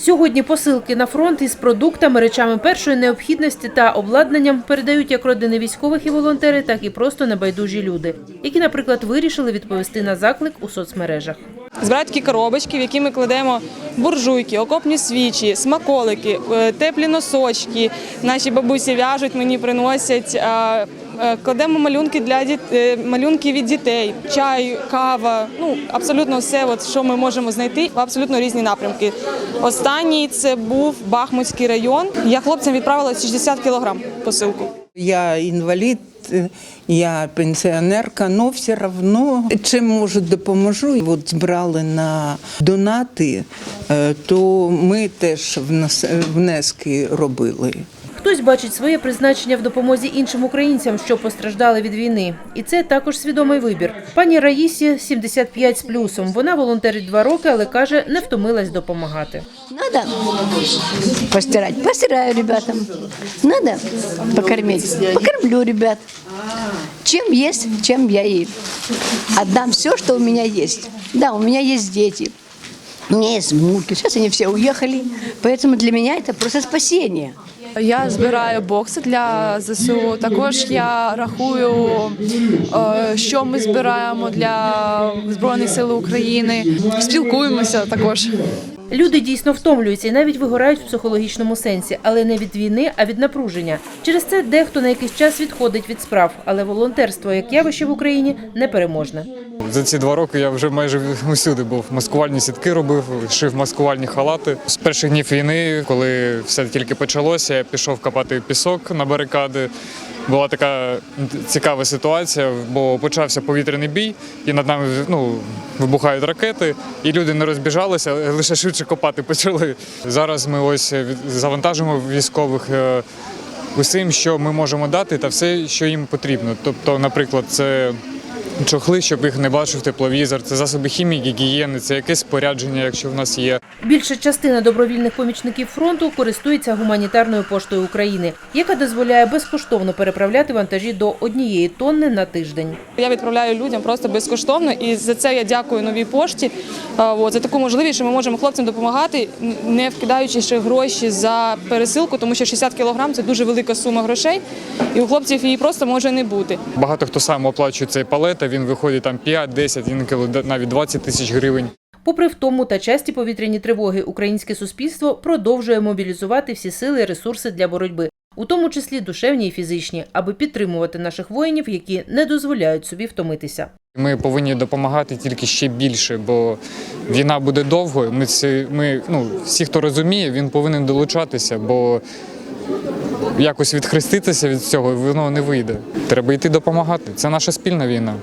Сьогодні посилки на фронт із продуктами, речами першої необхідності та обладнанням передають як родини військових і волонтери, так і просто небайдужі люди, які, наприклад, вирішили відповісти на заклик у соцмережах. Збирають такі коробочки, в які ми кладемо буржуйки, окопні свічі, смаколики, е, теплі носочки. Наші бабусі в'яжуть, мені приносять. Е, Кладемо малюнки для діт... е, малюнки від дітей, чай, кава. Ну абсолютно все, от, що ми можемо знайти, абсолютно різні напрямки. Останній це був Бахмутський район. Я хлопцям відправила 60 кілограм посилку. Я інвалід, я пенсіонерка, але все одно чим можу допоможу. От збирали на донати, е, то ми теж внески робили. Хтось бачить своє призначення в допомозі іншим українцям, що постраждали від війни. І це також свідомий вибір. Пані Раїсі 75 з плюсом. Вона волонтерить два роки, але каже, не втомилась допомагати. Надо постирать, постираю ребятам. Надо покормить, покормлю ребят. Чем есть, чем я им. Отдам все, что у меня есть. Да, у меня есть дети. Меня есть внуки. Сейчас они все уехали. Поэтому для меня это просто спасение. Я збираю бокси для ЗСУ. Також я рахую, е, що ми збираємо для Збройних сил України. Спілкуємося також. Люди дійсно втомлюються і навіть вигорають в психологічному сенсі, але не від війни, а від напруження. Через це дехто на якийсь час відходить від справ, але волонтерство як явище в Україні непереможне. За ці два роки я вже майже усюди був. Маскувальні сітки робив, шив маскувальні халати. З перших днів війни, коли все тільки почалося, я пішов копати пісок на барикади. Була така цікава ситуація, бо почався повітряний бій, і над нами ну, вибухають ракети, і люди не розбіжалися, лише швидше копати почали. Зараз ми ось завантажимо військових е, усім, що ми можемо дати, та все, що їм потрібно. Тобто, наприклад, це чохли, щоб їх не бачив тепловізор, це засоби хімії, гігієни, це якесь спорядження, якщо в нас є. Більша частина добровільних помічників фронту користується гуманітарною поштою України, яка дозволяє безкоштовно переправляти вантажі до однієї тонни на тиждень. Я відправляю людям просто безкоштовно, і за це я дякую новій пошті. за таку можливість, що ми можемо хлопцям допомагати, не вкидаючи ще гроші за пересилку, тому що 60 кілограм це дуже велика сума грошей, і у хлопців її просто може не бути. Багато хто сам оплачує цей палет, він виходить там 5, 10, інколи навіть 20 тисяч гривень. Попри втому та часті повітряні тривоги, українське суспільство продовжує мобілізувати всі сили і ресурси для боротьби, у тому числі душевні і фізичні, аби підтримувати наших воїнів, які не дозволяють собі втомитися. Ми повинні допомагати тільки ще більше, бо війна буде довгою. Ми ми ну всі, хто розуміє, він повинен долучатися, бо якось відхреститися від цього воно не вийде. Треба йти допомагати. Це наша спільна війна.